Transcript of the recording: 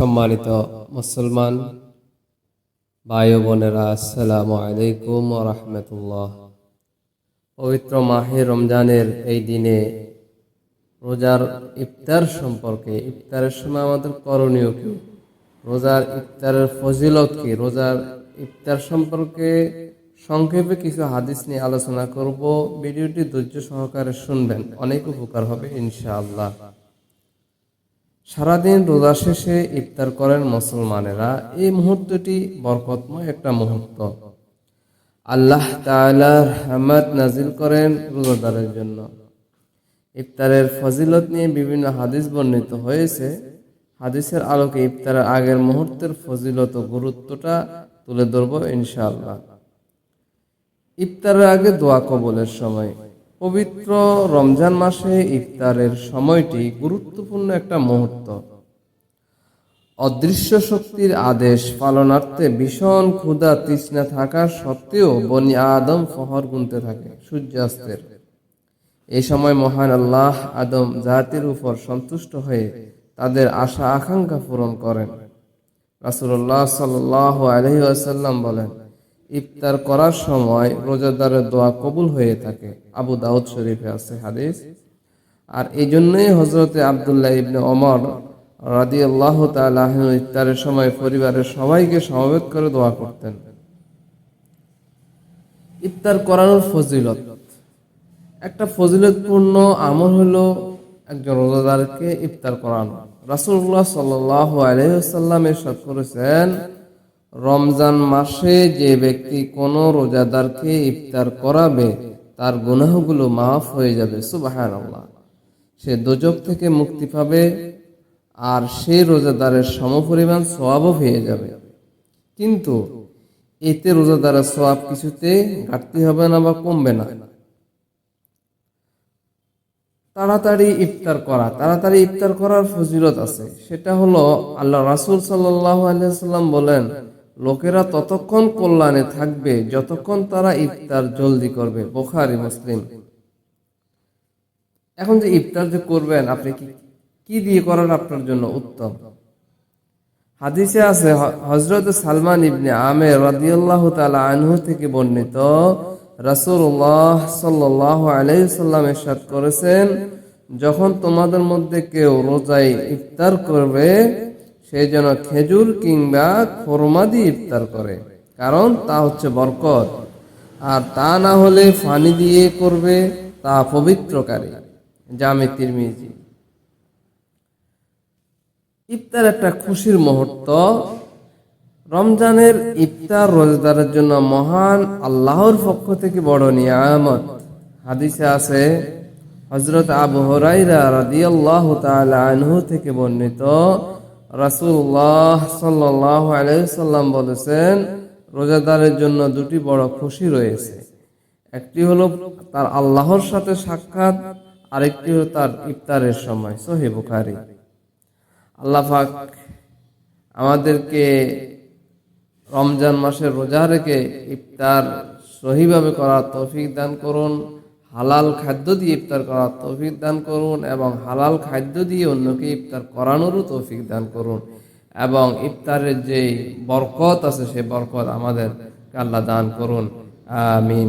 সম্মানিত মুসলমান ভাই বোনেরা, আসসালামু আলাইকুম রহমতুল্লাহ। পবিত্র মাহে রমজানের এই দিনে রোজার ইফতার সম্পর্কে, ইফতারের সময় আমাদের করণীয় কি? রোজার ইফতারের ফজিলত কি? রোজার ইফতার সম্পর্কে সংক্ষেপে কিছু হাদিস নিয়ে আলোচনা করব। ভিডিওটি ধৈর্য সহকারে শুনবেন, অনেক উপকার হবে ইনশাআল্লাহ। সারাদিন রোজা শেষে ইফতার করেন মুসলমানেরা। এই মুহূর্তটি বরকতময় একটা মুহূর্ত। আল্লাহ রহমত নাজিল করেন রোজাদারের জন্য। ইফতারের ফজিলত নিয়ে বিভিন্ন হাদিস বর্ণিত হয়েছে। হাদিসের আলোকে ইফতারের আগের মুহূর্তের ফজিলত ও গুরুত্বটা তুলে ধরবো ইনশাআল্লাহ। ইফতারের আগে দোয়া কবলের সময়। পবিত্র রমজান মাসে ইফতারের সময়টি গুরুত্বপূর্ণ একটা মুহূর্ত। অদৃশ্য শক্তির আদেশ পালনার্থে ভীষণ ক্ষুধা তৃষ্ণা থাকা সত্ত্বেও বনি আদম ফহর গুনতে থাকে, সূর্যাস্তের। এ সময় মহান আল্লাহ আদম জাতির উপর সন্তুষ্ট হয়ে তাদের আশা আকাঙ্ক্ষা পূরণ করেন। রাসুল্লাহ সাল আলহি আসাল্লাম বলেন ইফতার করার সময় রোজাদারের দোয়া কবুল হয়ে থাকে। আবু দাউদ শরীফে আছে হাদিস। আর এই জন্যই হজরতে আবদুল্লাহ ইবনে ওমর রাদি আল্লাহ তালাহ ইফতারের সময় পরিবারের সবাইকে সমবেত করে দোয়া করতেন। ইফতার করানোর ফজিলত। একটা ফজিলতপূর্ণ আমল হলো একজন রোজাদারকে ইফতার করানো। রাসুল্লাহ সাল্লাহ আলহাম এরশাদ করেছেন রমজান মাসে যে ব্যক্তি কোনো রোজাদারকে ইফতার করাবে, তার গুনাহগুলো মাফ হয়ে যাবে সুবাহান আল্লাহ সে দোজক থেকে মুক্তি পাবে আর সেই রোজাদারের সমপরিমাণ সোয়াবও পেয়ে যাবে। কিন্তু এতে রোজাদারের সোয়াব কিছুতে ঘাটতি হবে না বা কমবে না। তাড়াতাড়ি ইফতার করা, তাড়াতাড়ি ইফতার করার ফজিলত আছে। সেটা হলো আল্লাহ রাসুল সাল্লাম বলেন লোকেরা ততক্ষণ কল্যাণে থাকবে, যতক্ষণ তারা ইফতার জলদি করবে। বোখারি, মুসলিম। এখন যে ইফতার যে করবেন, আপনি কি কি দিয়ে করার আপনার জন্য উত্তম? হাদিসে আছে হজরত সালমান ইবনে আমের রাদিয়াল্লাহু তাআলা আনহু থেকে বর্ণিত, রাসূলুল্লাহ সাল্লাল্লাহু আলাইহি সাল্লাম ইরশাদ করেছেন, যখন তোমাদের মধ্যে কেউ রোজায় ইফতার করবে সে যেন খেজুর কিংবা খোরমা দিয়ে ইফতার করে, কারণ তা হচ্ছে বরকত। আর তা না হলে ফানি দিয়ে করবে তা পবিত্রকারী। জামে তিরমিজি। ইফতার একটা খুশির মুহূর্ত। রমজানের ইফতার রোজদারের জন্য মহান আল্লাহর পক্ষ থেকে বড় নিয়ামত। হাদিসে আছে হজরত আবু হরাইরা রাদিয়াল্লাহ তাআলা আনহু থেকে বর্ণিত রাসূলুল্লাহ সাল্লাল্লাহু আলাইহি সাল্লাম বলেছেন, রোজাদারের জন্য দুটি বড় খুশি রয়েছে। একটি হলো তার আল্লাহর সাথে সাক্ষাৎ, আরেকটি হলো তার ইফতারের সময়। সহি বুখারী। আল্লাহ আমাদেরকে রমজান মাসের রোজা রেখে ইফতার সহিভাবে করার তৌফিক দান করুন। হালাল খাদ্য দিয়ে ইফতার করার তৌফিক দান করুন এবং হালাল খাদ্য দিয়ে অন্যকে ইফতার করানোরও তৌফিক দান করুন এবং ইফতারের যে বরকত আছে, সে বরকত আমাদের কাল্লা দান করুন। আমিন।